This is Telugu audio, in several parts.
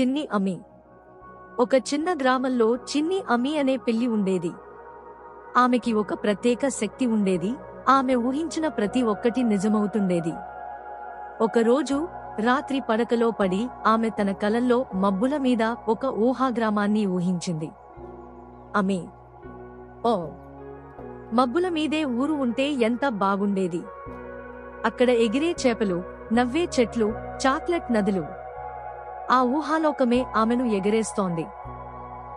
చిన్ని అమి. ఒక చిన్న గ్రామంలో చిన్ని అమి అనే పిల్లి ఉండేది. ఆమెకి ఒక ప్రత్యేక శక్తి ఉండేది. ఆమె ఊహించిన ప్రతి ఒక్కటి నిజమవుతుండేది. ఒకరోజు రాత్రి పడకలో పడి ఆమె తన కలల్లో మబ్బుల మీద ఒక ఊహాగ్రామాన్ని ఊహించింది. అమి. ఓ. మబ్బుల మీదే ఊరు ఉంటే ఎంత బాగుండేది. అక్కడ ఎగిరే చేపలు నవ్వే చెట్లు చాక్లెట్ నదులు ఆ ఊహాలోకమే ఆమెను ఎగరేస్తోంది.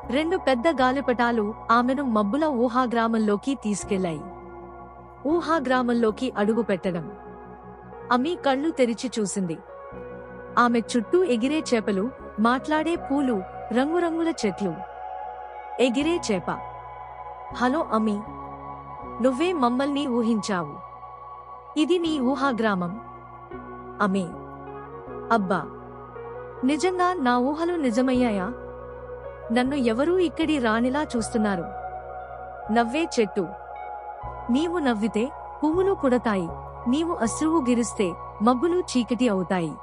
రెండు పెద్ద గాలిపటాలు ఆమెను మబ్బుల ఊహాగ్రామంలోకి తీసుకెళ్ళాయి. ఊహాగ్రామంలోకి అడుగు పెట్టడం అమి కళ్ళు తెరిచి చూసింది. ఆమె చుట్టూ ఎగిరే చేపలు మాట్లాడే పూలు రంగురంగుల చెట్లు. ఎగిరే చేప. హలో అమి. నువ్వే మమ్మల్ని ఊహించావు. ఇది నీ ఊహాగ్రామం. అమే. అబ్బా. నిజంగా నా ఊహలు నిజమయ్యాయా? నన్ను ఎవరూ ఇక్కడి రానిలా చూస్తున్నారు. నవ్వే చెట్టు. నీవు నవ్వితే పువ్వులు పుడతాయి నీవు అశ్రువు గిరిస్తే మబ్బులు చీకటి అవుతాయి.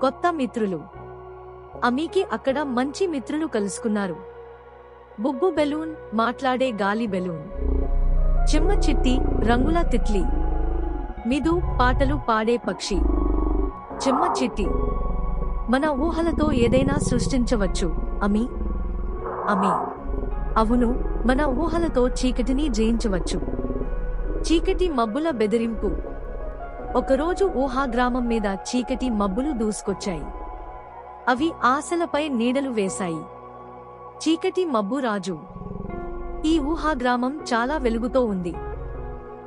కొత్త మిత్రులు. అమీకి అక్కడ మంచి మిత్రులు కలుసుకున్నారు. బుబ్బు బెలూన్ మాట్లాడే గాలి బెలూన్. చిమ్మ చిట్టి రంగుల తిట్లి. మిదు పాటలు పాడే పక్షి. చిమ్మ చిట్టి. మన ఊహలతో ఏదైనా సృష్టించవచ్చు. అమి. అమి. అవును మన ఊహలతో చీకటిని జయించవచ్చు. చీకటి మబ్బుల బెదిరింపు. ఒకరోజు ఊహాగ్రామం మీద చీకటి మబ్బులు దూసుకొచ్చాయి. అవి ఆశలపై నీడలు వేశాయి. చీకటి మబ్బు రాజు. ఈ ఊహాగ్రామం చాలా వెలుగుతో ఉంది.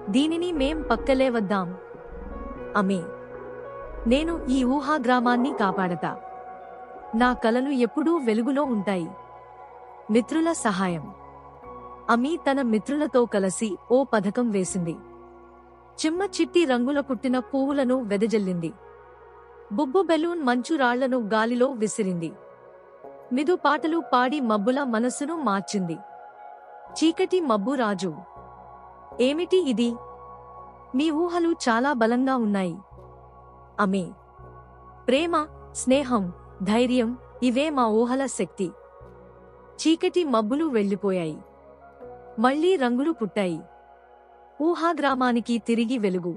దీనిని మేం పక్కలే వద్దాం అమే. నేను ఈ ఊహాగ్రామాన్ని కాపాడతా. నా కలలు ఎప్పుడూ వెలుగులో ఉంటాయి. మిత్రుల సహాయం. అమీ తన మిత్రులతో కలిసి ఓ పథకం వేసింది. చిమ్మ చిట్టి రంగుల పుట్టిన పువ్వులను వెదజల్లింది. బుబ్బు బెలూన్ మంచు రాళ్ళను గాలిలో విసిరింది. మిదు పాటలు పాడి మబ్బుల మనస్సును మార్చింది. చీకటి మబ్బు రాజు. ఏమిటి ఇది? మీ ఊహలు చాలా బలంగా ఉన్నాయి. అమే ప్రేమ స్నేహం ధైర్యం ఇవే మా ఊహల శక్తి. చీకటి మబ్బులు వెళ్ళిపోయాయి. మళ్ళీ రంగులు పుట్టాయి. ఊహాగ్రామానికి తిరిగి వెలుగు.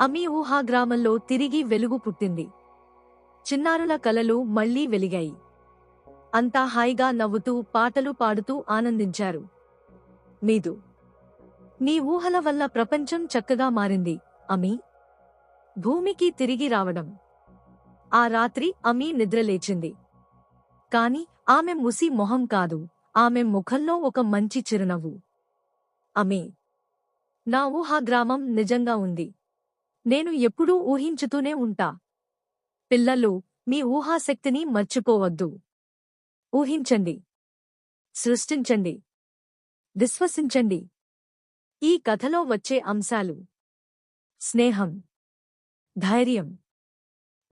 అమీ ఊహాగ్రామంలో తిరిగి వెలుగు పుట్టింది. చిన్నారుల కలలు మళ్ళీ వెలిగాయి. అంతా హాయిగా నవ్వుతూ పాటలు పాడుతూ ఆనందించారు. మీదు. నీ ఊహల వల్ల ప్రపంచం చక్కగా మారింది అమీ. భూమికి తిరిగి రావడం. ఆ రాత్రి అమీ నిద్రలేచింది. కాని ఆమె ముసి మొహం కాదు ఆమె ముఖంలో ఒక మంచి చిరునవ్వు. అమే నా ఊహా గ్రామం నిజంగా ఉంది. నేను ఎప్పుడూ ఊహించుతూనే ఉంటా. పిల్లలు మీ ఊహాశక్తిని మర్చిపోవద్దు. ఊహించండి. సృష్టించండి. విశ్వసించండి. ఈ కథలో వచ్చే అంశాలు. స్నేహం. ధైర్యం